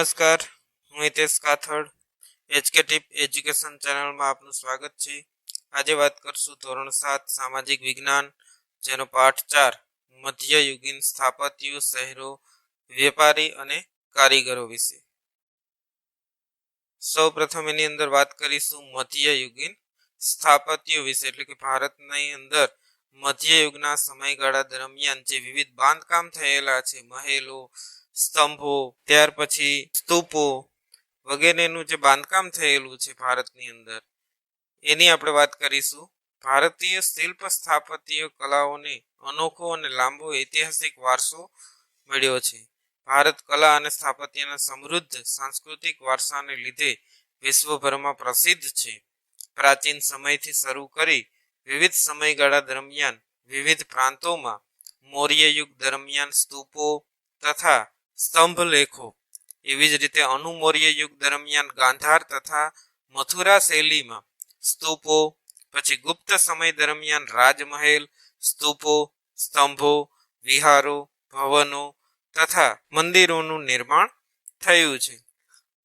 નમસ્કાર, હું Hitesh Kathad HK tip education ચેનલમાં આપનું સ્વાગત છે. આજે વાત કરશું ધોરણ સાત, સામાજિક વિજ્ઞાન, જેનો પાઠ ચાર, મધ્યયુગીન સ્થાપત્યો, શહેરો, વેપારી અને કારીગરો વિશે. સૌ પ્રથમ એની અંદર વાત કરીશું મધ્યયુગીન સ્થાપત્યો વિશે, એટલે કે ભારતની અંદર મધ્યયુગના સમયગાળા દરમિયાન જે વિવિધ બાંધકામ થયેલા છે, મહેલો સ્તંભો, ત્યાર પછી સ્તૂપો વગેરેનું જે બાંધકામ થયેલું છે ભારતની અંદર. એની આપણે વાત કરીશું. ભારતીય શિલ્પ સ્થાપત્ય કલાઓને અનોખો અને લાંબો ઐતિહાસિક વારસો મળ્યો છે. ભારત કલા અને સ્થાપત્યના સમૃદ્ધ સાંસ્કૃતિક વારસાને લીધે વિશ્વભરમાં પ્રસિદ્ધ છે. પ્રાચીન સમયથી શરૂ કરી વિવિધ સમયગાળા દરમિયાન વિવિધ પ્રાંતોમાં મૌર્ય યુગ દરમિયાન સ્તૂપો તથા સ્તંભ લેખો. એવી જ રીતે અનુમૌર્ય યુગ દરમિયાન ગાંધાર તથા મથુરા શૈલીમાં સ્તૂપો, પછી ગુપ્ત સમય દરમિયાન રાજમહેલ, સ્તૂપો, સ્તંભો, વિહારો, ભવનો તથા મંદિરોનું નિર્માણ થયું છે.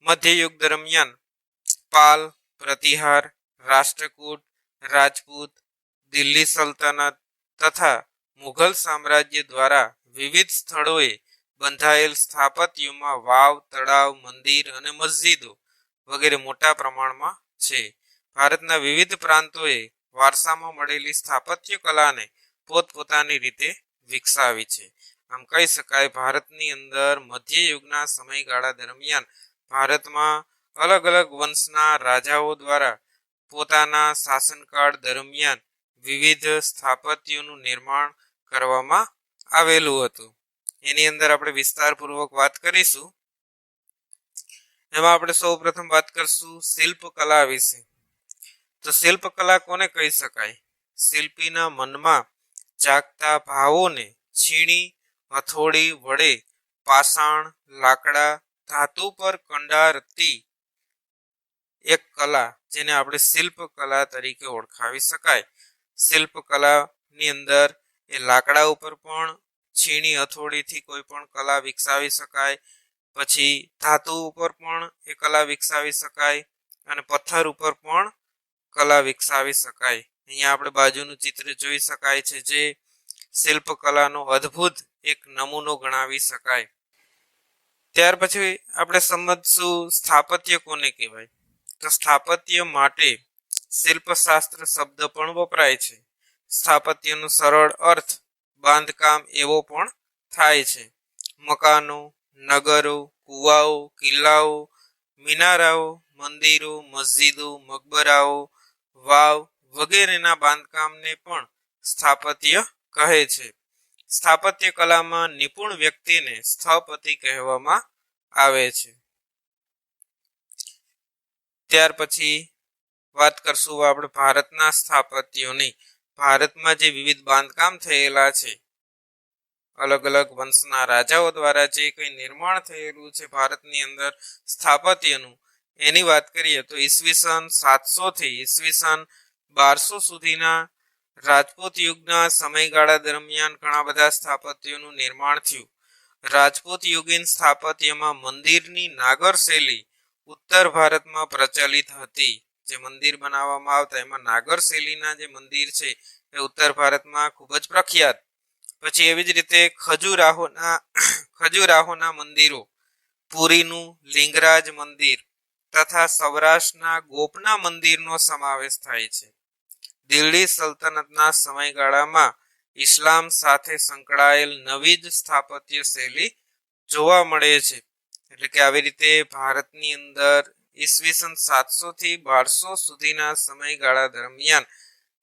મધ્યયુગ દરમિયાન પાલ, પ્રતિહાર, રાષ્ટ્રકૂટ, રાજપૂત, દિલ્હી સલ્તનત તથા મુઘલ સામ્રાજ્ય દ્વારા વિવિધ સ્થળોએ બંધાયેલ સ્થાપત્યોમાં વાવ, તળાવ, મંદિર અને મસ્જિદો વગેરે મોટા પ્રમાણમાં છે. ભારતના વિવિધ પ્રાંતોએ વારસામાં મળેલી સ્થાપત્ય કલાને પોતપોતાની રીતે વિકસાવી છે. આમ કહી શકાય, ભારતની અંદર મધ્યયુગના સમયગાળા દરમિયાન ભારતમાં અલગ અલગ વંશના રાજાઓ દ્વારા પોતાના શાસનકાળ દરમિયાન વિવિધ સ્થાપત્યોનું નિર્માણ કરવામાં આવેલું હતું. એની અંદર આપણે વિસ્તારપૂર્વક વાત કરીશું. એમાં આપણે સૌ પ્રથમ વાત કરશું શિલ્પકલા વિશે. તો શિલ્પકલા કોને કહી શકાય? શિલ્પીના મનમાં જાગતા ભાવોને છીણી, હથોડી વડે પાષાણ, લાકડા, ધાતુ પર કંડારતી એક કલા જેને આપણે શિલ્પકલા તરીકે ઓળખાવી શકાય. શિલ્પકલાની અંદર એ લાકડા ઉપર પણ છીણી હથોડીથી કોઈ પણ કલા વિકસાવી શકાય. પછી ધાતુ ઉપર પણ એ કલા વિકસાવી શકાય અને પથ્થર ઉપર પણ કલા વિકસાવી શકાય. અહીંયા આપણે બાજુનું ચિત્ર જોઈ શકાય છે જે શિલ્પકલાનો અદ્ભુત એક નમૂનો ગણાવી શકાય. ત્યાર પછી આપણે સમજશું સ્થાપત્ય કોને કહેવાય? તો સ્થાપત્ય માટે શિલ્પશાસ્ત્ર શબ્દ પણ વપરાય છે. સ્થાપત્યનો સરળ અર્થ બાંધકામ એવો પણ થાય છે. મકાનો, નગરો, કુવાઓ, કિલ્લાઓ, મિનારાઓ, મંદિરો, મસ્જિદો, મકબરાઓ, વાવ વગેરેના બાંધકામને પણ સ્થાપત્ય કહે છે. સ્થાપત્ય કલામાં નિપુણ વ્યક્તિને સ્થપતિ કહેવામાં આવે છે. ત્યાર પછી વાત કરશું આપણે ભારતના સ્થાપત્યોની. ભારતમાં જે વિવિધ બાંધકામ થયેલા છે, અલગ અલગ વંશના રાજાઓ દ્વારા જે કંઈ નિર્માણ થયેલું છે ભારતની અંદર સ્થાપત્યનું, એની વાત કરીએ તો ઈસવીસન સાતસો થી ઈસવીસન બારસો સુધીના રાજપૂત યુગના સમયગાળા દરમિયાન ઘણા બધા સ્થાપત્યોનું નિર્માણ થયું. રાજપૂત યુગીન સ્થાપત્યમાં મંદિરની નાગર શૈલી ઉત્તર ભારતમાં પ્રચલિત હતી. જે મંદિર બનાવવામાં આવતા, એમાં નાગર શૈલીના જે મંદિર છે, એ ઉત્તર ભારતમાં ખૂબ જ પ્રખ્યાત. પછી એવી જ રીતે ખજુરાહોના ખજુરાહોના મંદિરો, પુરીનું લિંગરાજ મંદિર તથા સૌરાષ્ટ્રના ગોપના મંદિરનો સમાવેશ થાય છે. દિલ્હી સલ્તનતના સમયગાળામાં ઇસ્લામ સાથે સંકળાયેલ નવી જ સ્થાપત્ય શૈલી જોવા મળે છે. એટલે કે આવી રીતે ભારતની અંદર ઈસવીસન સાતસો થી બારસો સુધીના સમયગાળા દરમિયાન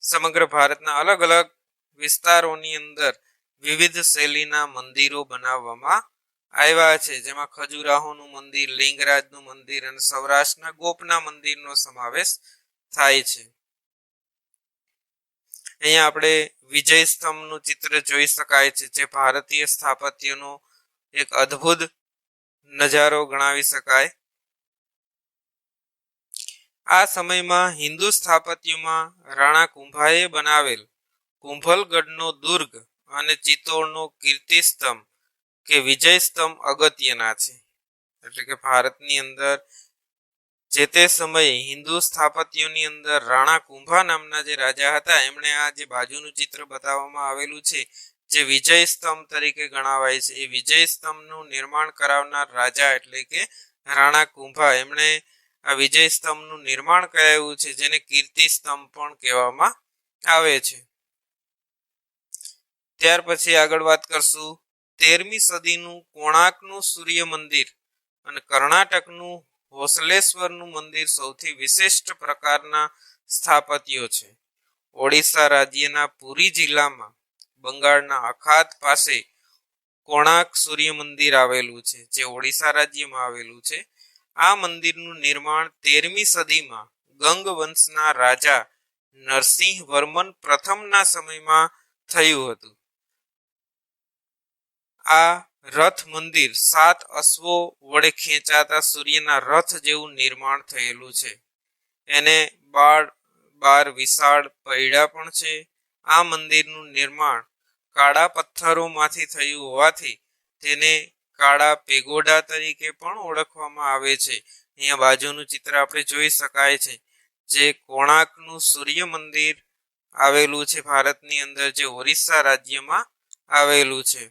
સમગ્ર ભારતના અલગ અલગ વિસ્તારોની અંદર વિવિધ શૈલીના મંદિરો બનાવવામાં આવ્યા છે. જેમાં ખજુરાહોનું મંદિર, લિંગરાજનું મંદિર અને સૌરાષ્ટ્રના ગોપના મંદિરનો સમાવેશ થાય છે. અહીંયા આપણે વિજય સ્તંભનું ચિત્ર જોઈ શકાય છે, જે ભારતીય સ્થાપત્યનો એક અદ્ભુત નજારો ગણાવી શકાય. આ સમયમાં હિન્દુ સ્થાપત્યમાં રાણા કુંભાએ બનાવેલ કુંભલગઢનો દુર્ગ અને ચિત્તોડનો કીર્તિ સ્તંભ કે વિજય સ્તંભ અગત્યના છે. એટલે કે ભારતની અંદર જે તે સમયે હિન્દુ સ્થાપત્યોની અંદર રાણા કુંભા નામના જે રાજા હતા, એમણે આ જે બાજુનું ચિત્ર બતાવવામાં આવેલું છે, જે વિજય સ્તંભ તરીકે ગણાવાય છે. એ વિજય સ્તંભનું નિર્માણ કરાવનાર રાજા એટલે કે રાણા કુંભા. એમણે આ વિજય સ્તંભનું નિર્માણ કરાયું છે, જેને કીર્તિ સ્તંભ પણ કહેવામાં આવે છે. ત્યાર પછી આગળ વાત કરશું, તેરમી સદીનું કોણાર્કનું સૂર્ય મંદિર અને કર્ણાટકનું હોસલેશ્વરનું મંદિર સૌથી વિશિષ્ટ પ્રકારના સ્થાપત્યો છે. ઓડિશા રાજ્યના પુરી જિલ્લામાં બંગાળના અખાત પાસે કોણાર્ક સૂર્ય મંદિર આવેલું છે, જે ઓડિશા રાજ્યમાં આવેલું છે. આ મંદિરનું નિર્માણ તેરમી સદીમાં ગંગ વંશના રાજા નરસિંહ વર્મન પ્રથમના સમયમાં થયું હતું. આ રથ મંદિર સાત અશ્વો વડે ખેંચાતા સૂર્યના રથ જેવું નિર્માણ થયેલું છે. એને બાર બાર વિશાળ પૈડા પણ છે. આ મંદિરનું નિર્માણ કાળા પથ્થરોમાંથી થયું હોવાથી તેને કાળા પેગોડા તરીકે પણ ઓળખવામાં આવે છે. અહીંયા બાજુનું ચિત્ર આપણે જોઈ શકાય છે. જે કોણાર્કનું સૂર્ય મંદિર આવેલું છે ભારતની અંદર, જે ઓરિસ્સા રાજ્યમાં આવેલું છે.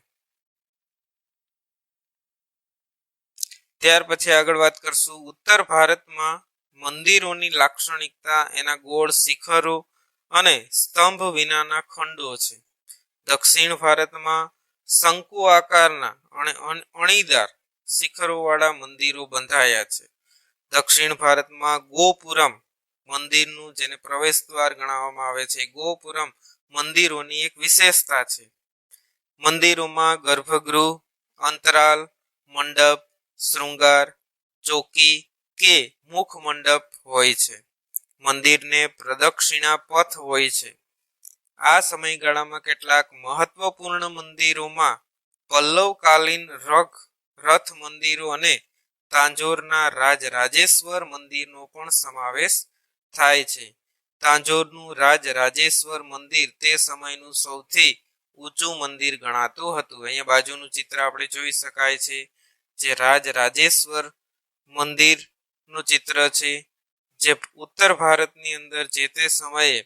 ત્યાર પછી આગળ વાત કરશું. ઉત્તર ભારતમાં મંદિરોની લાક્ષણિકતા, એના ગોળ શિખરો અને સ્તંભ વિનાના ખંડો છે. દક્ષિણ ભારતમાં શંકુ આકારના અને અણીદાર શિખરોવાળા મંદિરો બંધાયા છે. દક્ષિણ ભારતમાં ગોપુરમ મંદિરનું જેને પ્રવેશ દ્વાર ગણાવવામાં આવે છે, ગોપુરમ મંદિરોની એક વિશેષતા છે. મંદિરોમાં ગર્ભગૃહ, અંતરાલ, મંડપ, શૃંગાર, ચોકી કે મુખ મંડપ હોય છે. મંદિરને પ્રદક્ષિણા પથ હોય છે. આ સમયગાળામાં કેટલાક મહત્વપૂર્ણ મંદિરોમાં પલ્લવકાલીન રગ, રથ મંદિરો અને તાંજોરના રાજ રાજેશ્વર મંદિરનો પણ સમાવેશ થાય છે. તાંજોરનું રાજ રાજેશ્વર મંદિર તે સમયનું સૌથી ઊંચું મંદિર ગણાતું હતું. અહીંયા બાજુનું ચિત્ર આપણે જોઈ શકાય છે જે રાજ રાજેશ્વર મંદિરનું ચિત્ર છે. જે ઉત્તર ભારતની અંદર જે તે સમયે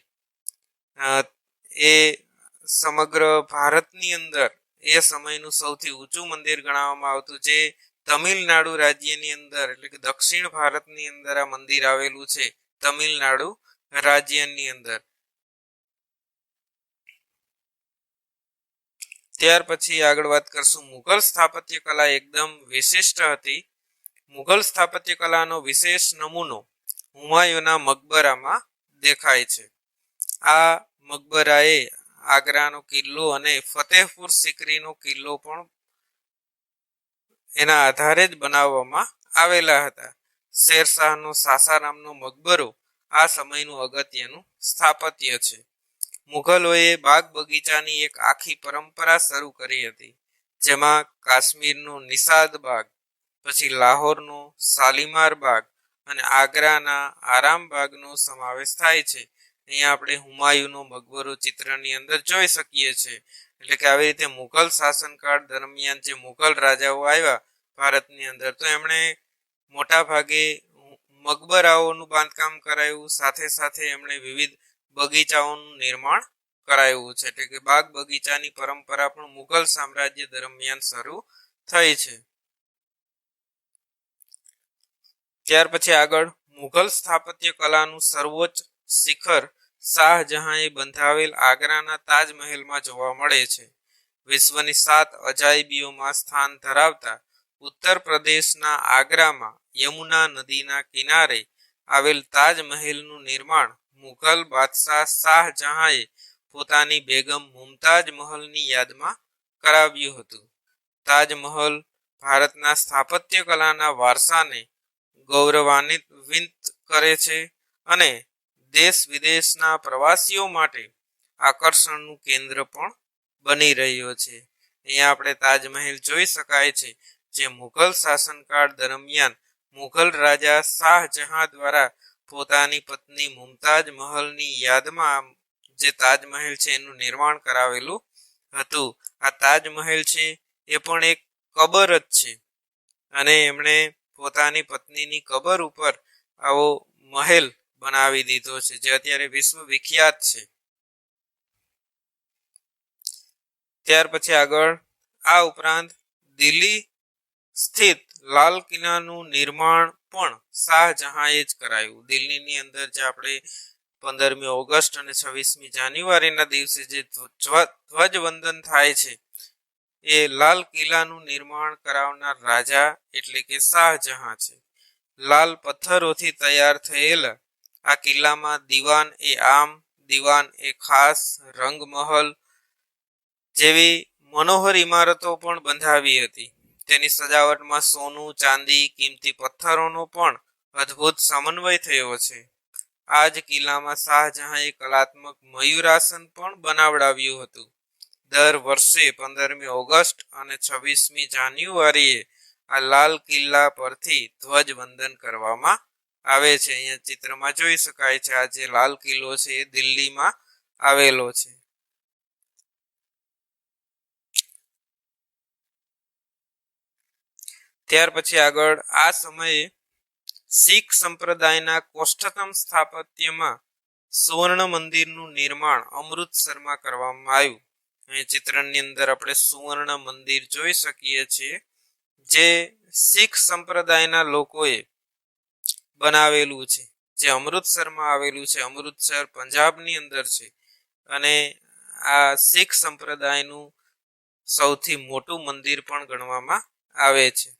એ સમગ્ર ભારતની અંદર એ સમયનું સૌથી ઊંચું મંદિર ગણાવવામાં આવતું જે તમિલનાડુ રાજ્યની અંદર, એટલે કે દક્ષિણ ભારતની અંદર આ મંદિર આવેલું છે. તમિલનાડુ રાજ્યની અંદર. ત્યાર પછી આગળ વાત કરશું મુઘલ સ્થાપત્ય કલા એકદમ વિશિષ્ટ હતી. મુઘલ સ્થાપત્ય કલાનો વિશેષ નમૂનો હુમાયુના મકબરામાં દેખાય છે. આ મકબરાએ આગ્રાનો કિલ્લો અને ફતેહપુર સિકરીનો કિલ્લો પણ એના આધારે જ બનાવવામાં આવેલા હતા. શેરશાહનો સાસારામનો મકબરો આ સમયનું અગત્યનું સ્થાપત્ય છે. મુઘલોએ બાગ બગીચાની એક આખી પરંપરા શરૂ કરી હતી, જેમાં કાશ્મીરનો નિષાદ બાગ, પછી લાહોરનો શાલીમાર બાગ અને આગ્રાના આરામ બાગનો સમાવેશ થાય છે. અહીંયા આપણે હુમાયુનો મકબરો ચિત્રની અંદર જોઈ શકીએ છીએ એટલે કે આવી રીતે મુઘલ શાસનકાળ દરમિયાન જે મુઘલ રાજાઓ આવ્યા ભારતની અંદર, તો એમણે મોટા ભાગે મકબરાઓનું બાંધકામ કરાયું સાથે સાથે એમણે વિવિધ બગીચાઓનું નિર્માણ કરાયું છે. એટલે કે બાગ બગીચાની પરંપરા પણ મુઘલ સામ્રાજ્ય દરમિયાન શરૂ થઈ છે. ત્યાર પછી આગળ મુઘલ સ્થાપત્ય કલાનું સર્વોચ્ચ શિખર શાહજહાંએ બંધાવેલ આગ્રાના તાજમહેલમાં જોવા મળે છે. વિશ્વની સાત અજાયબીઓમાં સ્થાન ધરાવતા ઉત્તર પ્રદેશના આગ્રામાં યમુના નદીના કિનારે આવેલ તાજમહેલનું નિર્માણ મુઘલ બાદશાહ શાહજહાંએ પોતાની બેગમ મુમતાજ મહલની યાદમાં કરાવ્યું હતું. તાજમહલ ભારતના સ્થાપત્ય કલાના વારસાને ગૌરવાન્વિત કરે છે અને દેશ વિદેશના પ્રવાસીઓ માટે આકર્ષણનું કેન્દ્ર પણ બની રહ્યો છે. અહીંયા આપણે તાજમહેલ જોઈ શકાય છે, જે મુઘલ શાસનકાળ દરમિયાન મુઘલ રાજા શાહજહાં દ્વારા પોતાની પત્ની મુમતાજ મહલની યાદમાં જે તાજમહેલ છે એનું નિર્માણ કરાવેલું હતું. આ તાજમહેલ છે, એ પણ એક કબર જ છે. અને એમણે પોતાની પત્નીની કબર ઉપર આવો મહેલ બનાવી દીધો છે, જે અત્યારે વિશ્વ વિખ્યાત છે. ત્યાર પછી આગળ, આ ઉપરાંત દિલ્હી સ્થિત લાલ કિલ્લાનું નિર્માણ પણ શાહજહાંએ જ કરાયું. દિલ્હીની અંદર જે આપણે પંદરમી ઓગસ્ટ અને છવ્વીસમી જાન્યુઆરીના દિવસે જે ધ્વજ, ધ્વજવંદન થાય છે, એ લાલ કિલ્લાનું નિર્માણ કરાવનાર રાજા એટલે કે શાહજહાં છે. લાલ પથ્થરોથી તૈયાર થયેલા આ કિલ્લામાં દિવાન એ આમ, દિવાન એ ખાસ, રંગમહલ જેવી મનોહર ઇમારતો પણ બંધાવી હતી. તેની સજાવટમાં સોનું, ચાંદી, કિંમતી પથ્થરોનો પણ અદ્ભુત સમન્વય થયો છે. આ જ કિલ્લામાં શાહજહાંએ કલાત્મક મયુરાસન પણ બનાવડાવ્યું હતું. દર વર્ષે પંદરમી ઓગસ્ટ અને છવ્વીસમી જાન્યુઆરીએ આ લાલ કિલ્લા પરથી ધ્વજવંદન કરવામાં આવે છે. અહીંયા ચિત્રમાં જોઈ શકાય છે. આ જે લાલ કિલ્લો છે એ દિલ્હીમાં આવેલો છે. ત્યાર પછી આગળ આ સમયે શીખ સંપ્રદાયના કોષ્ઠતમ સ્થાપત્યમાં સુવર્ણ મંદિરનું નિર્માણ અમૃતસરમાં કરવામાં આવ્યું. અહીં ચિત્રની અંદર આપણે સુવર્ણ મંદિર જોઈ શકીએ છીએ. જે શીખ સંપ્રદાયના લોકોએ બનાવેલું છે. જે અમૃતસરમાં આવેલું છે. અમૃતસર પંજાબની અંદર છે. અને આ શીખ સંપ્રદાયનું સૌથી મોટું મંદિર પણ ગણવામાં આવે છે.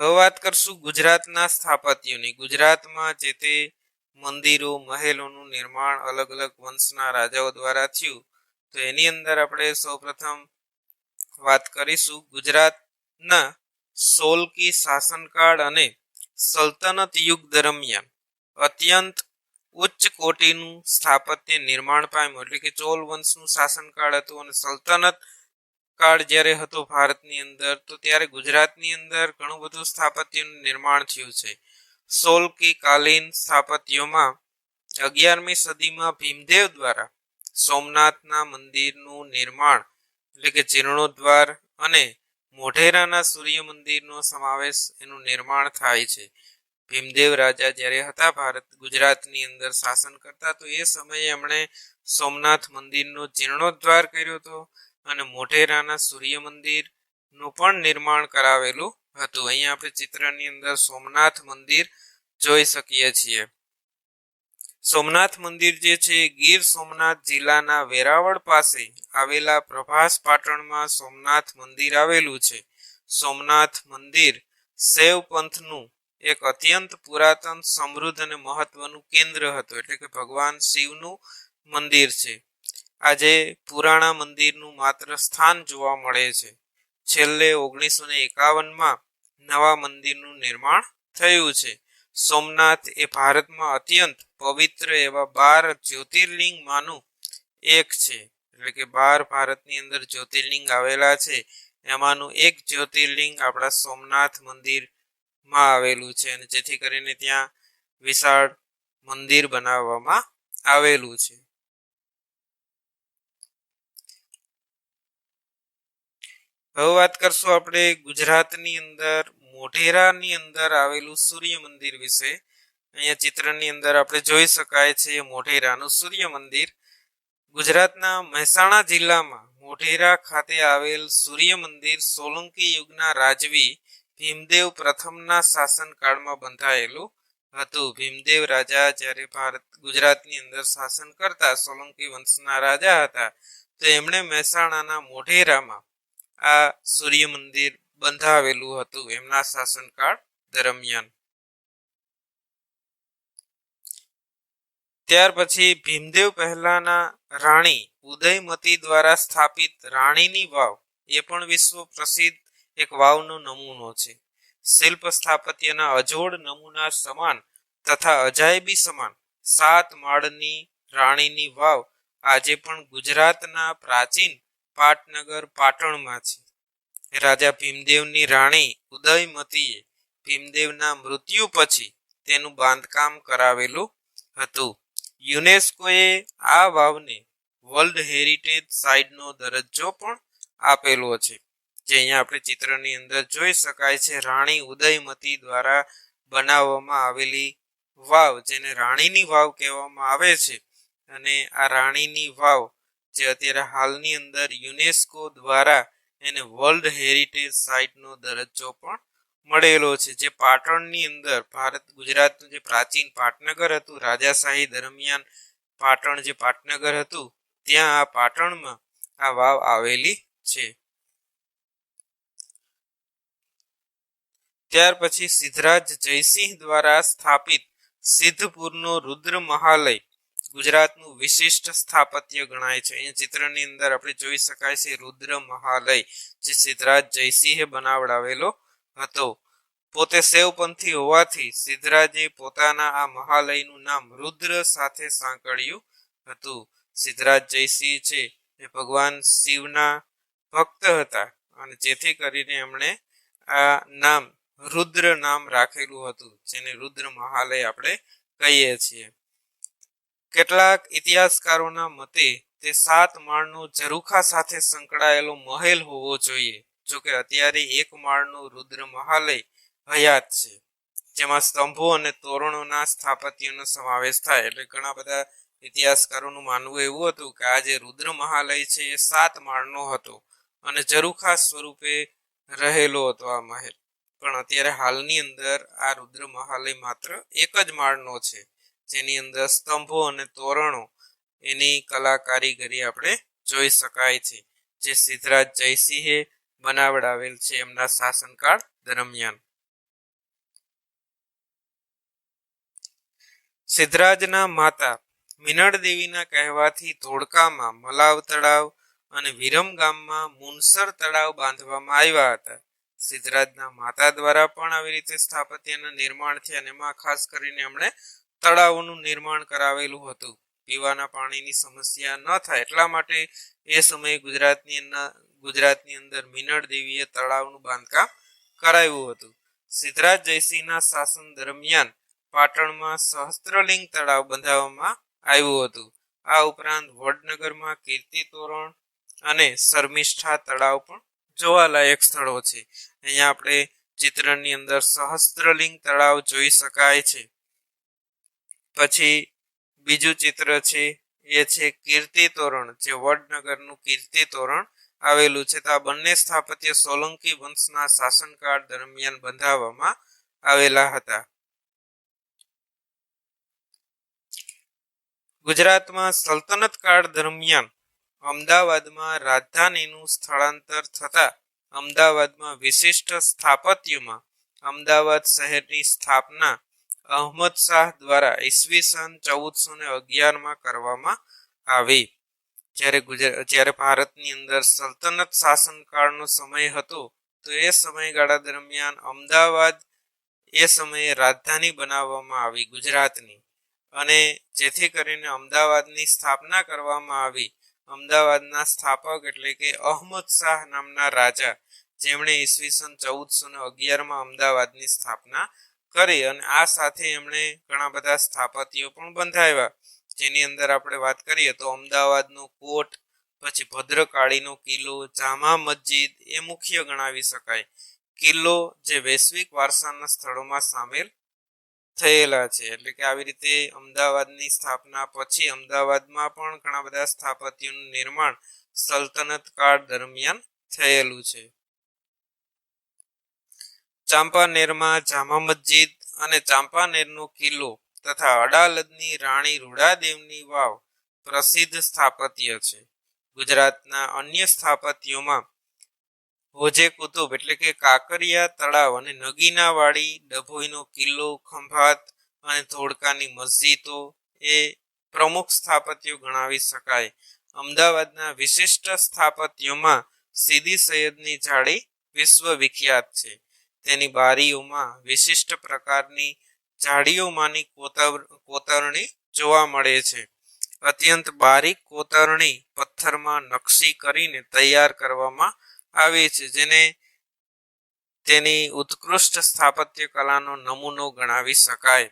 હવે વાત કરશું ગુજરાતના સ્થાપત્યોની. ગુજરાતમાં જે તે મંદિરો, મહેલોનું નિર્માણ અલગ અલગ વંશના રાજાઓ દ્વારા થયું. તો એની અંદર આપણે સૌપ્રથમ વાત કરીશું ગુજરાતના સોલકી શાસનકાળ અને સલ્તનત યુગ દરમિયાન અત્યંત ઉચ્ચ કોટીનું સ્થાપત્ય નિર્માણ પામ્યું એટલે કે ચોલ વંશનું શાસનકાળ હતું અને સલ્તનત કાળ જ્યારે હતો ભારતની અંદર, તો ત્યારે ગુજરાતની અંદર ઘણું બધું સ્થાપત્યનું નિર્માણ થયું છે. સોલકી કાલીન સ્થાપત્યોમાં અગિયારમી સદીમાં ભીમદેવ દ્વારા સોમનાથના મંદિરનું નિર્માણ, એટલે કે જીર્ણોદ્વાર અને મોઢેરાના સૂર્ય મંદિરનો સમાવેશ એનું નિર્માણ થાય છે. ભીમદેવ રાજા જ્યારે હતા ભારત ગુજરાતની અંદર શાસન કરતા, તો એ સમયે એમણે સોમનાથ મંદિરનો જીર્ણોદ્ધાર કર્યો હતો અને મોઢેરાના સૂર્ય મંદિરનું પણ નિર્માણ કરાવેલું હતું. અહીંયા આપણે ચિત્રની અંદર સોમનાથ મંદિર જોઈ શકીએ છીએ. સોમનાથ મંદિર જે છે ગીર સોમનાથ જિલ્લાના વેરાવળ પાસે આવેલા પ્રભાસ પાટણમાં સોમનાથ મંદિર આવેલું છે. સોમનાથ મંદિર શૈવ પંથનું એક અત્યંત પુરાતન, સમૃદ્ધ અને મહત્વનું કેન્દ્ર હતું. એટલે કે ભગવાન શિવનું મંદિર છે. આજે પુરાણા મંદિરનું માત્ર સ્થાન જોવા મળે છે. છેલ્લે ઓગણીસો ને એકાવનમાં નવા મંદિરનું નિર્માણ થયું છે. સોમનાથ એ ભારતમાં અત્યંત પવિત્ર એવા બાર જ્યોતિર્લિંગમાંનું એક છે. એટલે કે બાર ભારતની અંદર જ્યોતિર્લિંગ આવેલા છે. એમાંનું એક જ્યોતિર્લિંગ આપણા સોમનાથ મંદિરમાં આવેલું છે અને જેથી કરીને ત્યાં વિશાળ મંદિર બનાવવામાં આવેલું છે. હવે વાત કરશું આપણે ગુજરાતની અંદર મોઢેરાની અંદર આવેલું સૂર્ય મંદિર વિશે અહીંયા ચિત્રની અંદર આપણે જોઈ શકાય છે મોઢેરાનું સૂર્ય મંદિર. ગુજરાતના મહેસાણા જિલ્લામાં મોઢેરા ખાતે આવેલ સૂર્ય મંદિર સોલંકી યુગના રાજવી ભીમદેવ પ્રથમના શાસનકાળમાં બંધાયેલું હતું. ભીમદેવ રાજા જ્યારે ભારત, ગુજરાતની અંદર શાસન કરતા સોલંકી વંશના રાજા હતા તો એમણે મહેસાણાના મોઢેરામાં આ સૂર્ય મંદિર બંધાવેલું હતું એમના શાસનકાળ દરમિયાન. ત્યાર પછી ભીમદેવ પહેલાના રાણી ઉદયમતી દ્વારા સ્થાપિત રાણીની વાવ, એ પણ વિશ્વ પ્રસિદ્ધ એક વાવનો નમૂનો છે. શિલ્પ સ્થાપત્યના અજોડ નમૂના સમાન તથા અજાયબી સમાન સાત માળની રાણીની વાવ આજે પણ ગુજરાતના પ્રાચીન પાટનગર, પાટણમાં છે. રાજા ભીમદેવની રાણી ઉદયમતીએ ભીમદેવના મૃત્યુ પછી તેનું બાંધકામ કરાવેલું હતું. યુનેસ્કોએ આ વાવને વર્લ્ડ હેરિટેજ સાઇટનો દરજ્જો પણ આપેલો છે. જે અહીંયા આપણે ચિત્રની અંદર જોઈ શકાય છે, રાણી ઉદયમતી દ્વારા બનાવવામાં આવેલી વાવ, જેને રાણીની વાવ કહેવામાં આવે છે. અને આ રાણીની વાવ જે અત્યારે હાલની અંદર યુનેસ્કો દ્વારા એને વર્લ્ડ હેરિટેજ સાઇટનો દરજ્જો પણ મળેલો છે. જે પાટણની અંદર ભારત, ગુજરાતનું જે પ્રાચીન પાટનગર હતું, રાજાશાહી દરમિયાન પાટણ જે પાટનગર હતું, ત્યાં આ પાટણમાં આ વાવ આવેલી છે. ત્યાર પછી સિદ્ધરાજ જયસિંહ દ્વારા સ્થાપિત સિદ્ધપુરનો રુદ્ર મહાલય ગુજરાતનું વિશિષ્ટ સ્થાપત્ય ગણાય છે. અહીંયા ચિત્રની અંદર આપણે જોઈ શકાય છે રુદ્ર મહાલય, જે સિદ્ધરાજ જયસિંહે બનાવડાવેલો હતો. પોતે સેવપંથી હોવાથી સિદ્ધરાજે પોતાના આ મહાલયનું નામ રુદ્ર સાથે સાંકળ્યું હતું. સિદ્ધરાજ જયસિંહ છે એ ભગવાન શિવના ભક્ત હતા અને જેથી કરીને એમણે આ નામ રુદ્ર નામ રાખેલું હતું, જેને રુદ્ર મહાલય આપણે કહીએ છીએ. કેટલાક ઇતિહાસકારોના મતે તે સાત માળનો ઝરૂખા સાથે સંકળાયેલો મહેલ હોવો જોઈએ, જો કે અત્યારે એક માળનો રુદ્ર મહાલય હયાત છે, જેમાં સ્તંભો અને તોરણોના સ્થાપત્યનો સમાવેશ થાય. એટલે ઘણા બધા ઇતિહાસકારોનું માનવું એવું હતું કે આ જે રુદ્ર મહાલય છે એ સાત માળનો હતો અને ઝરૂખા સ્વરૂપે રહેલો હતો આ મહેલ. પણ અત્યારે હાલની અંદર આ રુદ્ર મહાલય માત્ર એક જ માળનો છે. જેની અંદર સ્તંભો અને તોરણો એની કલા કારીગરી આપણે જોઈ શકાય છે. જે સિદ્ધરાજ જયસિંહે બનાવડાવેલ છે એમના શાસનકાળ દરમિયાન. સિદ્ધરાજના માતા મિનળ દેવીના કહેવાથી ધોળકામાં મલાવ તળાવ અને વિરમ ગામમાં મુનસર તળાવ બાંધવામાં આવ્યા હતા. સિદ્ધરાજના માતા દ્વારા પણ આવી રીતે સ્થાપત્યના નિર્માણ થયા અને એમાં ખાસ કરીને એમણે તળાવોનું નિર્માણ કરાવેલું હતું. પીવાના પાણીની સમસ્યા ન થાય એટલા માટે એ સમયે ગુજરાતની ગુજરાતની અંદર મિનળ દેવીએ તળાવનું બાંધકામ કરાવ્યું હતું. સિદ્ધરાજ જયસિંહના શાસન દરમિયાન પાટણમાં સહસ્ત્રલિંગ તળાવ બંધાવવામાં આવ્યું હતું. આ ઉપરાંત વડનગરમાં કીર્તિ તોરણ અને શર્મિષ્ઠા તળાવ પણ જોવાલાયક સ્થળો છે. અહીંયા આપણે ચિત્રની અંદર સહસ્ત્રલિંગ તળાવ જોઈ શકાય છે. પછી બીજું ચિત્ર છે, એ છે કીર્તિ તોરણ, જે વડનગરનું કીર્તિ તોરણ આવેલું છે. તો આ બંને સ્થાપત્ય સોલંકી વંશના શાસનકાળ દરમિયાન બંધાવવામાં આવેલા હતા. ગુજરાતમાં સલ્તનત કાળ દરમિયાન અમદાવાદમાં રાજધાનીનું સ્થળાંતર થતા અમદાવાદમાં વિશિષ્ટ સ્થાપત્યમાં અમદાવાદ શહેરની સ્થાપના અહમદ શાહ દ્વારા ઈસવીસન ચૌદસો ને અગિયારમાં કરવામાં આવી. જ્યારે ગુજરાત જ્યારે ભારતની અંદર સલ્તનત શાસનકાળનો સમય હતો, તો એ સમયગાળા દરમિયાન અમદાવાદ એ સમયે રાજધાની બનાવવામાં આવી ગુજરાતની. અને જેથી કરીને અમદાવાદની સ્થાપના કરવામાં આવી. અમદાવાદના સ્થાપક એટલે કે અહમદ શાહ નામના રાજા, જેમણે ઈસવીસન ચૌદસો ને અગિયારમાં અમદાવાદની સ્થાપના કરી અને આ સાથે એમણે ઘણા બધા સ્થાપત્યો પણ બંધાવ્યા. જેની અંદર આપણે વાત કરીએ તો અમદાવાદનો કોટ, પછી ભદ્રકાળીનો કિલ્લો, જામા મસ્જિદ એ મુખ્ય ગણાવી શકાય. કિલ્લો જે વૈશ્વિક વારસાના સ્થળોમાં સામેલ થયેલા છે. એટલે કે આવી રીતે અમદાવાદની સ્થાપના પછી અમદાવાદમાં પણ ઘણા બધા સ્થાપત્યોનું નિર્માણ સલ્તનત કાળ દરમિયાન થયેલું છે. ચાંપાનેરમાં જામા મસ્જિદ અને ચાંપાનેરનો કિલ્લો તથા અડાલજની રાણી રૂડાદેવની વાવ પ્રસિદ્ધ સ્થાપત્ય છે. ગુજરાતના અન્ય સ્થાપત્યોમાં હોજે કુતુબ એટલે કે કાકરિયા તળાવ અને નગીનાવાડી, ડભોઈનો કિલ્લો, ખંભાત અને ધોળકાની મસ્જિદો એ પ્રમુખ સ્થાપત્યો ગણાવી શકાય. અમદાવાદના વિશિષ્ટ સ્થાપત્યોમાં સીદી સૈયદની જાળી વિશ્વ વિખ્યાત છે. તેની બારીઓમાં વિશિષ્ટ પ્રકારની જાળીઓમાંની કોતર, કોતરણી જોવા મળે છે. અત્યંત બારીક કોતરણી પથ્થરમાં નકશી કરીને તૈયાર કરવામાં આવી છે, જેને તેની ઉત્કૃષ્ટ સ્થાપત્ય કલાનો નમૂનો ગણાવી શકાય.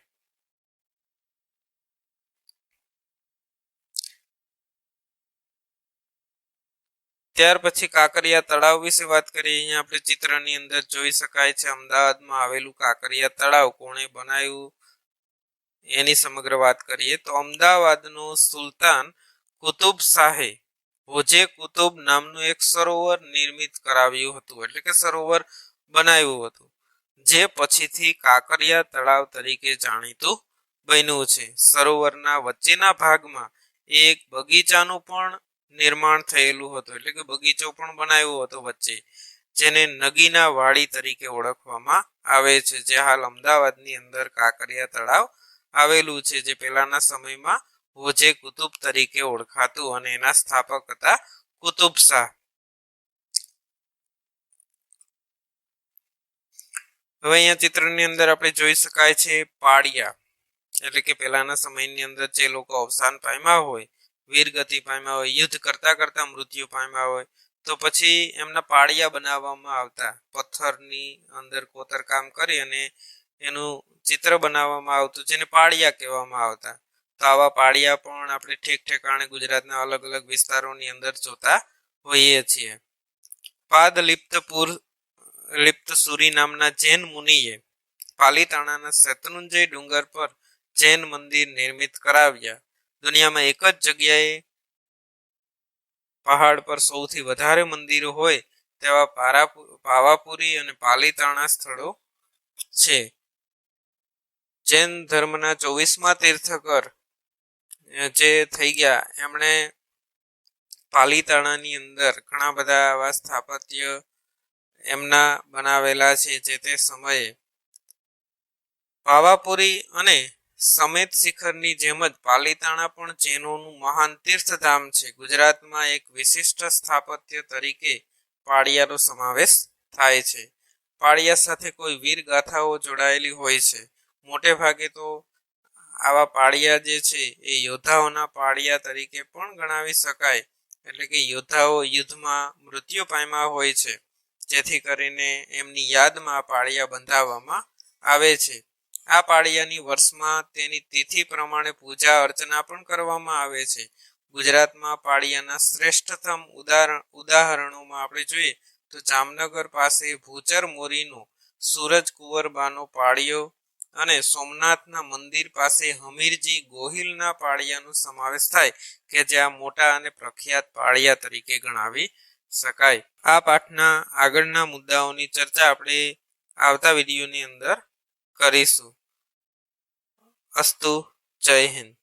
ત્યાર પછી કાંકરિયા તળાવ વિશે વાત કરીએ, અહીંયા આપણે ચિત્રની અંદર જોઈ શકાય છે, અમદાવાદમાં આવેલું કાંકરિયા તળાવ કોણે બનાવ્યું એની સમગ્ર વાત કરીએ તો અમદાવાદનો સુલતાન કુતુબ શાહે હોજે કુતુબ નામનું એક સરોવર નિર્મિત કરાવ્યું હતું, એટલે કે સરોવર બનાવ્યું હતું, જે પછીથી કાંકરિયા તળાવ તરીકે જાણીતું બન્યું છે. સરોવરના વચ્ચેના ભાગમાં એક બગીચાનું પણ નિર્માણ થયેલું હતું. એટલે કે બગીચો પણ બનાવ્યો હતો વચ્ચે, જેને નગીના વાડી તરીકે ઓળખવામાં આવે છે, જે હાલ અમદાવાદની અંદર કાંકરિયા તળાવ આવેલું છે, જે પહેલાના સમયમાં હોજે કુતુબ તરીકે ઓળખાતું અને એના સ્થાપક હતા કુતુબ શાહ. હવે અહીંયા ચિત્રની અંદર આપણે જોઈ શકાય છે પાડિયા એટલે કે પહેલાના સમયની અંદર જે લોકો અવસાન પામ્યા હોય વીરગતિ પામ્યા હોય, યુદ્ધ કરતા કરતા મૃત્યુ પામ્યા હોય, તો પછી એમના પાળિયા બનાવવામાં આવતા. પથ્થરની અંદર કોતરકામ કરી અને એનું ચિત્ર બનાવવામાં આવતું, જેને પાળિયા કહેવામાં આવતા. તો આવા પાળિયા પણ આપણે ઠેક ઠેકાણે ગુજરાતના અલગ અલગ વિસ્તારોની અંદર જોતા હોઈએ છીએ. પાદ લિપ્તપુર લિપ્ત સુરી નામના જૈન મુનિએ પાલીતાણાના શેત્રુંજય ડુંગર પર જૈન મંદિર નિર્મિત કરાવ્યા. દુનિયામાં એક જ જગ્યાએ પહાડ પર સૌથી વધારે મંદિરો હોય તેવા પાવાપુરી અને પાલીતાણા સ્થળો છે. જૈન ધર્મના ચોવીસમા તીર્થકર જે થઈ ગયા, એમણે પાલીતાણાની અંદર ઘણા બધા આવા સ્થાપત્ય એમના બનાવેલા છે જે તે સમયે. પાવાપુરી અને સમેત શિખરની જેમ જ પાલીતાણા પણ જૈનોનું મહાન તીર્થધામ છે. ગુજરાતમાં એક વિશિષ્ટ સ્થાપત્ય તરીકે પાળિયાનો સમાવેશ થાય છે. પાળિયા સાથે કોઈ વીર ગાથાઓ જોડાયેલી હોય છે. મોટે ભાગે તો આવા પાળિયા જે છે એ યોદ્ધાઓના પાળિયા તરીકે પણ ગણાવી શકાય. એટલે કે યોદ્ધાઓ યુદ્ધમાં મૃત્યુ પામ્યા હોય છે. જેથી કરીને એમની યાદમાં પાળિયા બંધાવવામાં આવે છે. આ પાળિયાની વર્ષમાં તેની તિથિ પ્રમાણે પૂજા અર્ચના પણ કરવામાં આવે છે. ગુજરાતમાં પાળિયાના શ્રેષ્ઠતમ ઉદાહરણ, ઉદાહરણોમાં આપણે જોઈએ તો જામનગર પાસે ભૂચર મોરીનો સૂરજ કુંવરબાનો પાળિયો અને સોમનાથના મંદિર પાસે હમીરજી ગોહિલના પાળિયાનો સમાવેશ થાય કે જે આ મોટા અને પ્રખ્યાત પાળિયા તરીકે ગણાવી શકાય. આ પાઠના આગળના મુદ્દાઓની ચર્ચા આપણે આવતા વિડીયોની અંદર કરીશું. અસ્તુ જય હિન્દ.